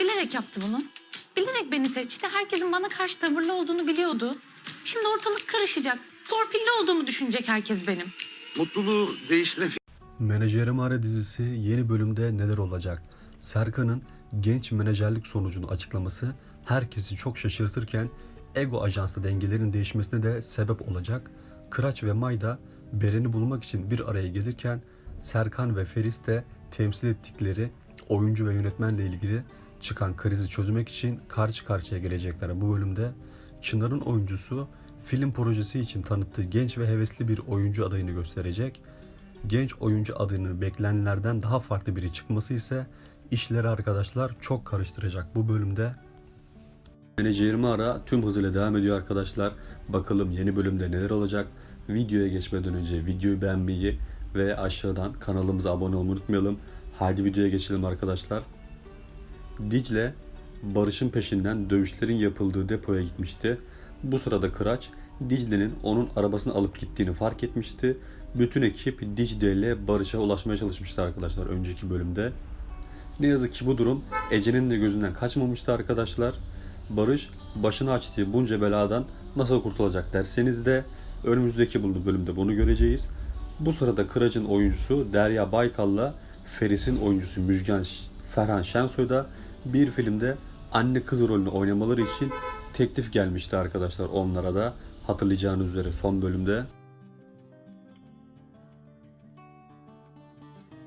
Bilerek yaptı bunu. Bilerek beni seçti. Herkesin bana karşı tavırlı olduğunu biliyordu. Şimdi ortalık karışacak. Torpilli olduğumu düşünecek herkes benim. Mutluluğu değiştirebilir Menajerim Ara dizisi yeni bölümde neler olacak? Serkan'ın genç menajerlik sonucunu açıklaması herkesi çok şaşırtırken Ego Ajans'ta dengelerin değişmesine de sebep olacak. Kıraç ve Mayda Beren'i bulmak için bir araya gelirken Serkan ve Feris de temsil ettikleri oyuncu ve yönetmenle ilgili çıkan krizi çözmek için karşı karşıya gelecekler bu bölümde. Çınar'ın oyuncusu film projesi için tanıttığı genç ve hevesli bir oyuncu adayını gösterecek genç oyuncu adının beklenenlerden daha farklı biri çıkması ise işleri arkadaşlar çok karıştıracak bu bölümde. Menajerimi ara tüm hızıyla devam ediyor arkadaşlar. Bakalım yeni bölümde neler olacak. Videoya geçmeden önce videoyu beğenmeyi ve aşağıdan kanalımıza abone olmayı unutmayalım. Hadi videoya geçelim arkadaşlar. Dicle Barış'ın peşinden dövüşlerin yapıldığı depoya gitmişti. Bu sırada Kıraç Dicle'nin onun arabasını alıp gittiğini fark etmişti. Bütün ekip Dicle ile Barış'a ulaşmaya çalışmıştı arkadaşlar önceki bölümde. Ne yazık ki bu durum Ece'nin de gözünden kaçmamıştı arkadaşlar. Barış başını açtığı bunca beladan nasıl kurtulacak derseniz de önümüzdeki bu bölümde bunu göreceğiz. Bu sırada Kıraç'ın oyuncusu Derya Baykal'la Feris'in oyuncusu Müjgan Ferhan Şensoy da bir filmde anne kız rolünü oynamaları için teklif gelmişti arkadaşlar onlara da hatırlayacağınız üzere son bölümde.